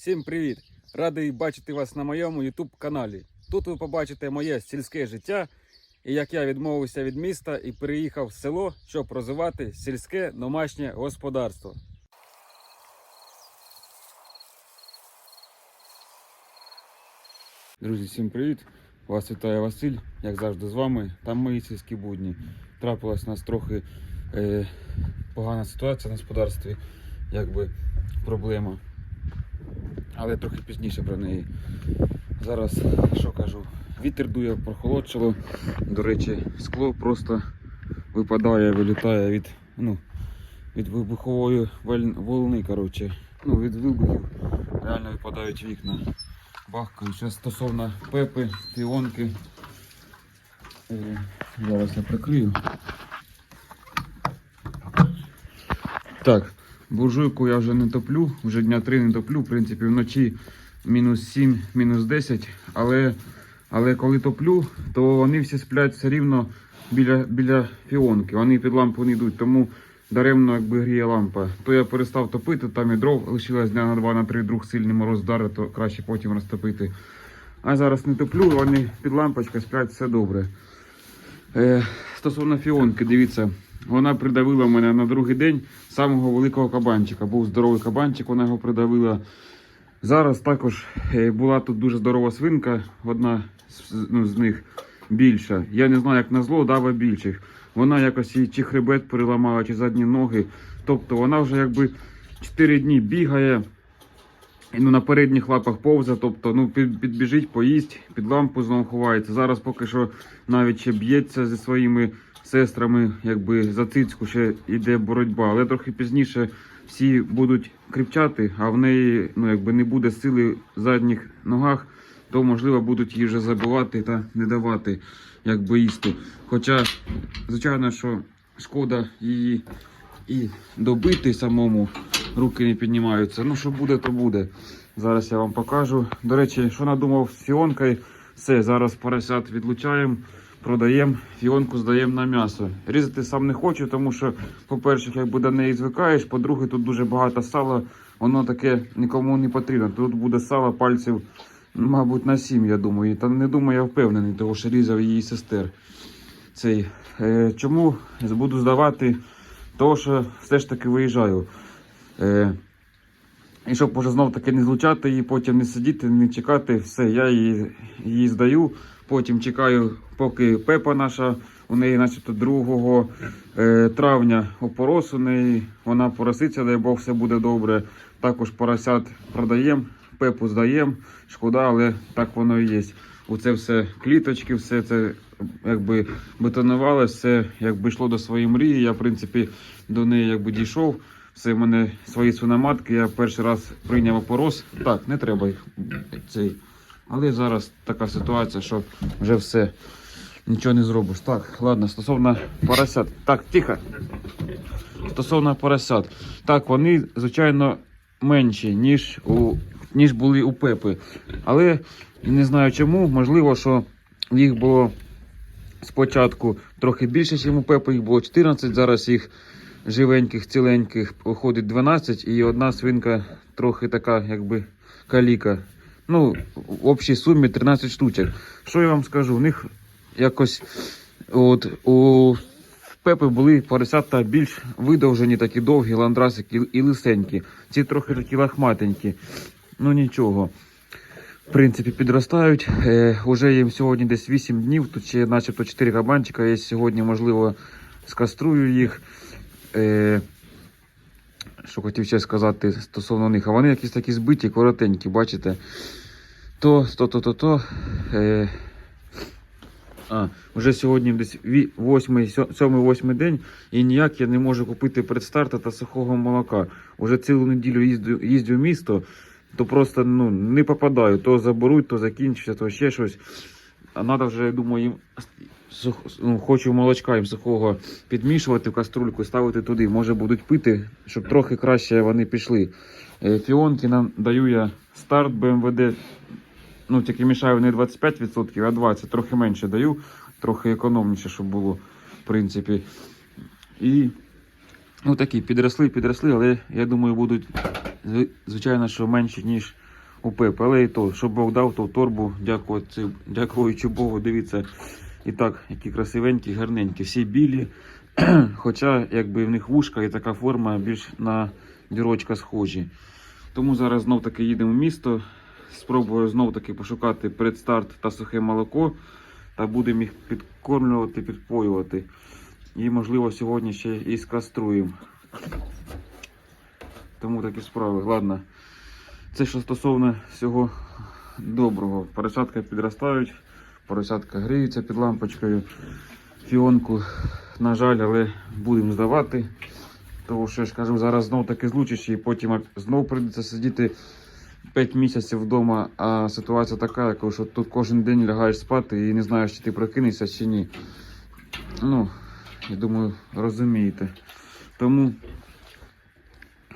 Всім привіт! Радий бачити вас на моєму YouTube каналі. Тут ви побачите моє сільське життя і як я відмовився від міста і переїхав в село, щоб розвивати сільське домашнє господарство. Друзі, всім привіт! Вас вітає Василь, як завжди з вами. Там мої сільські будні. Трапилась у нас трохи е, погана ситуація на господарстві, якби проблема. Але трохи пізніше про неї. Зараз що кажу, вітер дує, прохолодшало. До речі, скло просто випадає, вилітає від, ну, від вибухової волни. Коротше. Ну, від вибухів реально випадають вікна. Бахкають. Зараз стосовно пепи, піонки. Е, Зараз я прикрию. Так, буржуйку я вже не топлю, вже дня три не топлю. В принципі, вночі мінус 7, мінус 10. Але, але коли топлю, то вони всі сплять все рівно біля, біля фіонки. Вони під лампу не йдуть, тому даремно якби гріє лампа. То я перестав топити, там і дров лишилось дня на два, на три, друг сильний мороз вдарить, то краще потім розтопити. А зараз не топлю, вони під лампочкою сплять, все добре. Е, стосовно фіонки, дивіться, вона придавила мене на другий день самого великого кабанчика. Був здоровий кабанчик, вона його придавила. Зараз також е, була тут дуже здорова свинка, одна з, ну, з них більша. Я не знаю, як на зло дава більших. Вона якось їй чи хребет переламала, чи задні ноги. Тобто вона вже якби 4 дні бігає. І, ну, на передніх лапах повза, тобто ну, під, підбіжить, поїсть, під лампу знову ховається. Зараз поки що навіть ще б'ється зі своїми сестрами, якби за цицьку ще йде боротьба. Але трохи пізніше всі будуть кричати, а в неї ну, якби не буде сили в задніх ногах, то можливо будуть її вже забивати та не давати якби їсти. Хоча, звичайно, що шкода її і добити самому, руки не піднімаються. Ну, що буде, то буде. Зараз я вам покажу. До речі, що надумав з фіонкою, все, зараз поросят відлучаємо, продаємо, фіонку здаємо на м'ясо. Різати сам не хочу, тому що, по-перше, якби до неї звикаєш, по-друге, тут дуже багато сала, воно таке нікому не потрібно. Тут буде сало пальців, мабуть, на сім, я думаю. Та не думаю, я впевнений, тому що різав її сестер. Цей. Е, чому буду здавати? Тому що все ж таки виїжджаю. Е, і щоб вже знов таки не злучати її, потім не сидіти, не чекати, все, я її, її здаю. Потім чекаю, поки пепа наша, у неї начебто 2 е, травня опорос у неї, вона пороситься, дай Бог, все буде добре. Також поросят продаємо, пепу здаємо. Шкода, але так воно і є. Оце все кліточки, все це якби бетонувалося, все якби йшло до своєї мрії. Я, в принципі, до неї якби дійшов. Все в мене свої свиноматки. Я перший раз прийняв опорос. Так, не треба їх цей. Але зараз така ситуація, що вже все. Нічого не зробиш. Так, ладно, стосовно поросят. Так, тихо. Стосовно поросят. Так, вони, звичайно, менші, ніж у ніж були у Пепи. Але не знаю чому. Можливо, що їх було спочатку трохи більше, ніж у Пепи. Їх було 14, зараз їх живеньких, ціленьких виходить 12, і одна свинка трохи така, якби каліка. Ну, в общій сумі 13 штучок. Що я вам скажу? У них якось от у Пепи були поросята більш видовжені, такі довгі, ландрасики і лисенькі. Ці трохи такі лахматенькі. Ну нічого. В принципі, підростають. Е, уже їм сьогодні десь 8 днів. Тут ще начебто 4 кабанчика є. Сьогодні, можливо, скаструю їх. Е, що хотів ще сказати стосовно них. А вони якісь такі збиті, коротенькі, бачите? То, то, то, то, то. Е, а, вже сьогодні десь 7-8 день і ніяк я не можу купити предстарта та сухого молока. Уже цілу неділю їздю, їздю в місто, то просто ну, не попадаю. То заберуть, то закінчиться, то ще щось. А треба вже, я думаю, їм ну, хочу молочка їм сухого підмішувати в каструльку, ставити туди. Може будуть пити, щоб трохи краще вони пішли. Е, Фіонки нам даю я старт БМВД. Ну, тільки мішаю не 25%, а 20%. Трохи менше даю, трохи економніше, щоб було, в принципі. І ну, такі підросли, підросли, але я думаю, будуть звичайно, що менше, ніж у Пепе. Але і то, щоб Бог дав, то в торбу, дякуючи Богу, дивіться. І так, які красивенькі, гарненькі, всі білі. Хоча якби в них вушка і така форма більш на дірочка схожі. Тому зараз знов таки їдемо в місто. Спробую знов таки пошукати предстарт та сухе молоко. Та будемо їх підкормлювати, підпоювати. І, можливо, сьогодні ще і скаструємо. Тому такі справи. Ладно. Це що стосовно всього доброго. Поросятка підростають, поросятка гріються під лампочкою. Фіонку, на жаль, але будемо здавати. Тому що я ж кажу, зараз знов таки злучиш і потім знов прийдеться сидіти 5 місяців вдома, а ситуація така, що тут кожен день лягаєш спати і не знаєш, чи ти прокинешся чи ні. Ну, я думаю, розумієте. Тому,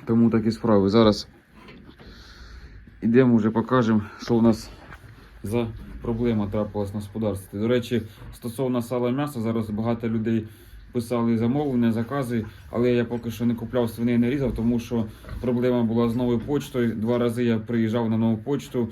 тому такі справи. Зараз йдемо вже покажемо, що у нас за проблема трапилась на господарстві. До речі, стосовно сала м'яса, зараз багато людей писали замовлення, закази, але я поки що не купляв свиней, не різав, тому що проблема була з новою почтою. Два рази я приїжджав на нову почту.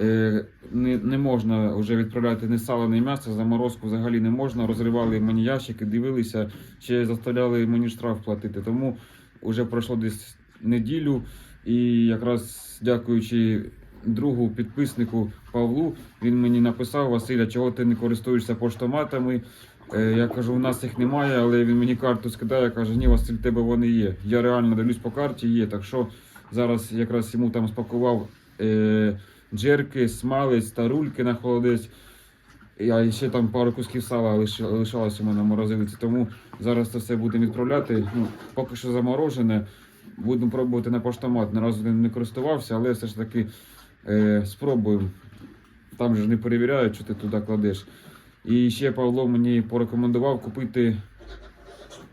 Е, Не, не можна вже відправляти ні сало, ні м'ясо, заморозку взагалі не можна. Розривали мені ящики, дивилися, ще заставляли мені штраф платити. Тому вже пройшло десь неділю, і якраз дякуючи другу підписнику Павлу, він мені написав: Василя, чого ти не користуєшся поштоматами? Е, Я кажу, у нас їх немає, але він мені карту скидає, каже, ні, Василь, тебе вони є. Я реально дивлюсь по карті, є. Так що зараз якраз йому там спакував е, джерки, смалець та рульки на холодець. А ще там пару кусків сала лиш- лишалось у мене в морозилиці. Тому зараз це все будемо відправляти. Ну, поки що заморожене. Будемо пробувати на поштомат. Ним не користувався, але все ж таки е, спробуємо. Там же не перевіряють, що ти туди кладеш. І ще Павло мені порекомендував купити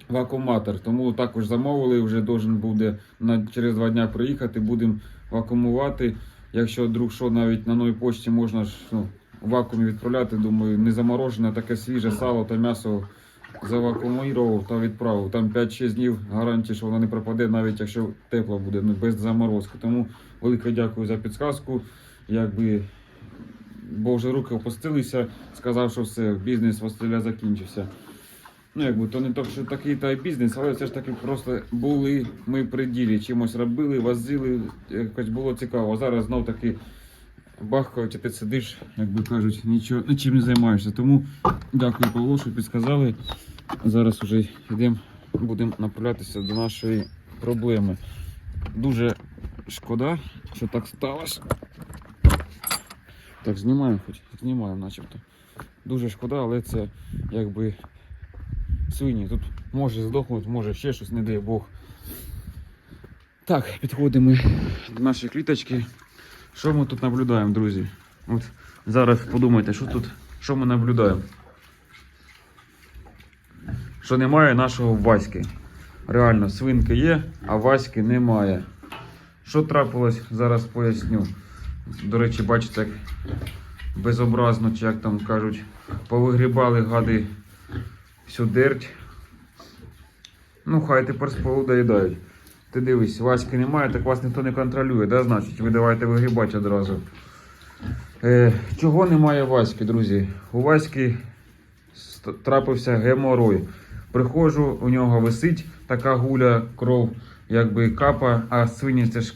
вакууматор. Тому також замовили, вже должен буде на, через два дня приїхати, будемо вакуумувати. Якщо вдруг що навіть на новій почті можна ж ну, вакуумі відправляти, думаю, не заморожене, таке свіже сало та м'ясо завакуумував та відправив. Там 5-6 днів гарантії, що воно не пропаде, навіть якщо тепло буде, ну, без заморозки. Тому велике дякую за підсказку. Якби бо вже руки опустилися, сказав, що все, бізнес Василя закінчився. Ну, якби то не то, що такий та бізнес, але все ж таки просто були ми при ділі, чимось робили, возили, якось було цікаво. Зараз знов таки бахкають, а ти сидиш, як би кажуть, нічого, нічим не займаєшся. Тому дякую Павло, що підсказали. Зараз вже йдемо, будемо направлятися до нашої проблеми. Дуже шкода, що так сталося. Так, знімаємо хоч, знімаємо начебто. Дуже шкода, але це якби свині. Тут може здохнути, може ще щось, не дай Бог. Так, підходимо до нашої кліточки. Що ми тут наблюдаємо, друзі? От зараз подумайте, що тут, що ми наблюдаємо. Що немає нашого Васьки. Реально, свинки є, а Васьки немає. Що трапилось, зараз поясню. До речі, бачите, як безобразно, чи як там кажуть, повигрібали гади всю дерть. Ну, хай тепер з полу доїдають. Ти дивись, Васьки немає, так вас ніхто не контролює, да, значить, ви давайте вигрібати одразу. Е, чого немає Васьки, друзі? У Васьки трапився геморой. Приходжу, у нього висить така гуля, кров, якби капа, а свині це ж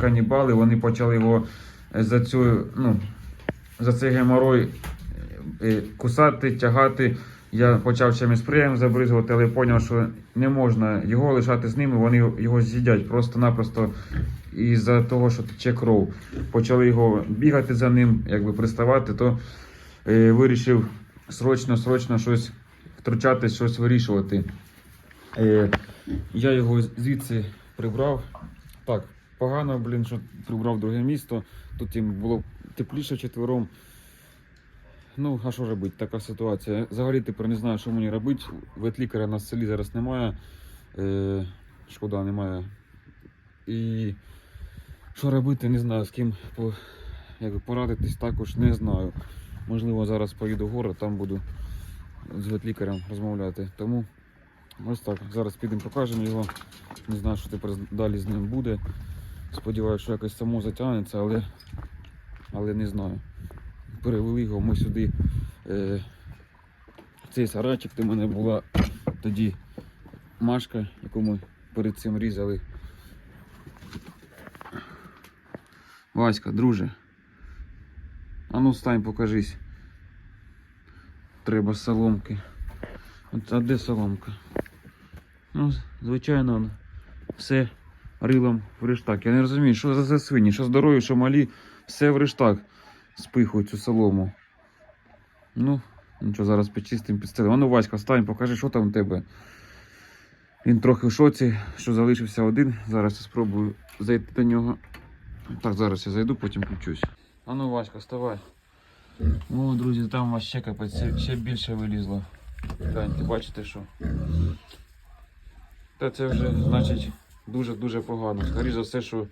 канібали, вони почали його е, за цю, ну, за цей геморой е, кусати, тягати. Я почав чимось спреєм забризувати, але зрозумів, що не можна його лишати з ними, вони його з'їдять просто-напросто із-за того, що тече кров. Почали його бігати за ним, якби приставати, то е, вирішив срочно, срочно щось втручатись, щось вирішувати. Е, я його звідси прибрав. Так, погано, блін, що прибрав друге місто. Тут їм було тепліше четвером. Ну, а що робити, така ситуація. Взагалі тепер не знаю, що мені робити. Ветлікаря на селі зараз немає. Е, шкода, немає. І що робити, не знаю, з ким по, якби порадитись також не знаю. Можливо, зараз поїду в город, там буду з ветлікарем розмовляти. Тому ось так. Зараз підемо покажемо його. Не знаю, що тепер далі з ним буде. Сподіваюся, що якось само затягнеться, але але не знаю. Перевели його ми сюди. Е, цей сарайчик, де в мене була тоді Машка, яку ми перед цим різали. Васька, друже. А ну встань, покажись. Треба соломки. От, а де соломка? Ну, звичайно, все рилом в рештак. Я не розумію, що за свині, що здорові, що малі, все в рештак спихують цю солому. Ну, нічого, зараз підчистим підстелимо. А ну, Васька, встань, покажи, що там у тебе. Він трохи в шоці, що залишився один. Зараз я спробую зайти до нього. Так, зараз я зайду, потім включусь. А ну, Васька, вставай. О, друзі, там у вас ще капець, ще більше вилізло. Гляньте, бачите що? Та це вже, значить, дуже-дуже погано. Скоріше за все, що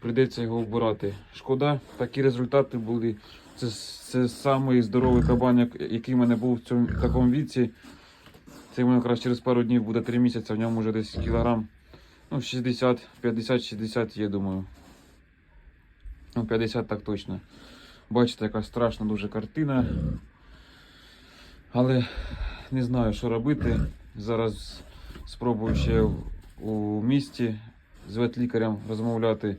прийдеться його вбирати. Шкода, такі результати були. Це, це самий здоровий кабан, який в мене був в цьому такому віці. Це в мене якраз через пару днів буде 3 місяці, в ньому вже десь кілограм. Ну, 60, 50-60 є, думаю. Ну, 50 так точно. Бачите, яка страшна дуже картина. Але не знаю, що робити. Зараз спробую ще у місті з ветлікарем розмовляти.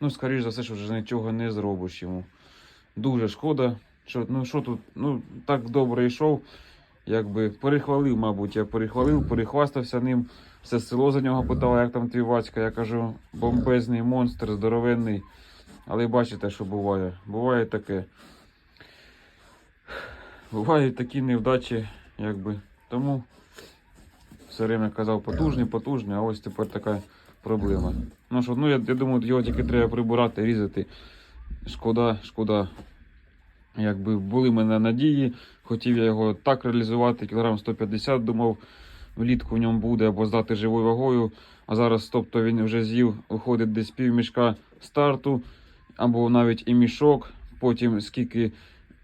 Ну, скоріш за все, що вже нічого не зробиш йому. Дуже шкода. Що, ну, що тут, ну, так добре йшов. Якби перехвалив, мабуть, я перехвалив, перехвастався ним. Все село за нього питало, як там твій Вацька. Я кажу, бомбезний монстр, здоровенний. Але бачите, що буває. Буває таке. Бувають такі невдачі, якби. Тому все время казав потужний, потужний, а ось тепер така проблема. Ну що, ну я, я думаю, його тільки треба прибирати, різати. Шкода, шкода. Якби були мене надії, хотів я його так реалізувати, кілограм 150, думав, влітку в ньому буде або здати живою вагою. А зараз, тобто він вже з'їв, виходить десь пів мішка старту, або навіть і мішок. Потім скільки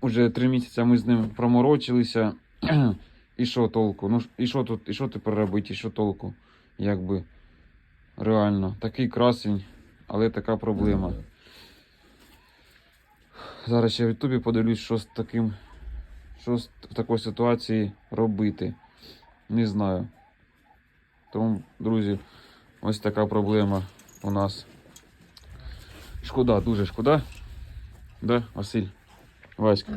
вже три місяці ми з ним проморочилися. І що толку? Ну і що тут, і що тепер робити, і що толку? Якби реально, такий красень, але така проблема. Зараз ще в Ютубі подивлюсь, що з таким, що з в такій ситуації робити. Не знаю. Тому, друзі, ось така проблема у нас. Шкода, дуже шкода. Да, Василь? Васька.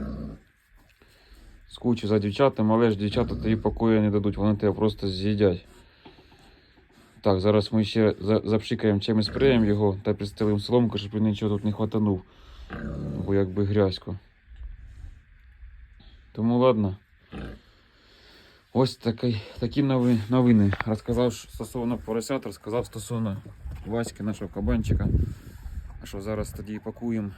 Скучу за дівчатами, але ж дівчата тобі покою не дадуть, вони тебе просто з'їдять. Так, зараз ми ще за- запшикаємо чимось спреєм його та підстелимо соломку, щоб він нічого тут не хватанув. Бо якби грязько. Тому ладно. Ось такі нови- новини. Розказав стосовно поросят, розказав стосовно Васьки, нашого кабанчика. Що зараз тоді пакуємо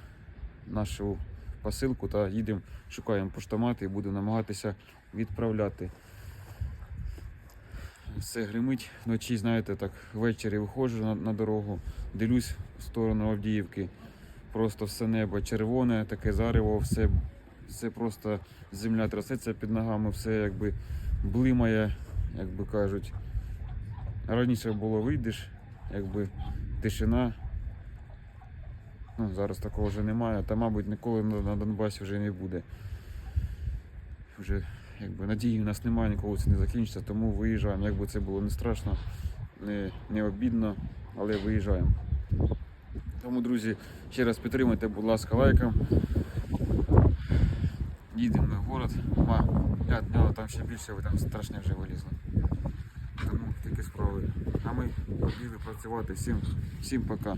нашу посилку та їдемо, шукаємо поштомати і будемо намагатися відправляти. Все гримить вночі, знаєте, так ввечері виходжу на, на дорогу, дивлюсь в сторону Авдіївки. Просто все небо червоне, таке зарево, все, все просто земля трясеться під ногами, все якби блимає, як би кажуть. Раніше було вийдеш, якби тишина. Ну, зараз такого вже немає, та, мабуть, ніколи на Донбасі вже не буде. Вже якби надії у нас немає, ніколи це не закінчиться, тому виїжджаємо. Якби це було не страшно, не, не обідно, але виїжджаємо. Тому, друзі, ще раз підтримуйте, будь ласка, лайком. Їдемо в город. Я дня там ще більше, ви там страшне вже вилізло. Тому такі справи. А ми побігли працювати. Всім, всім пока.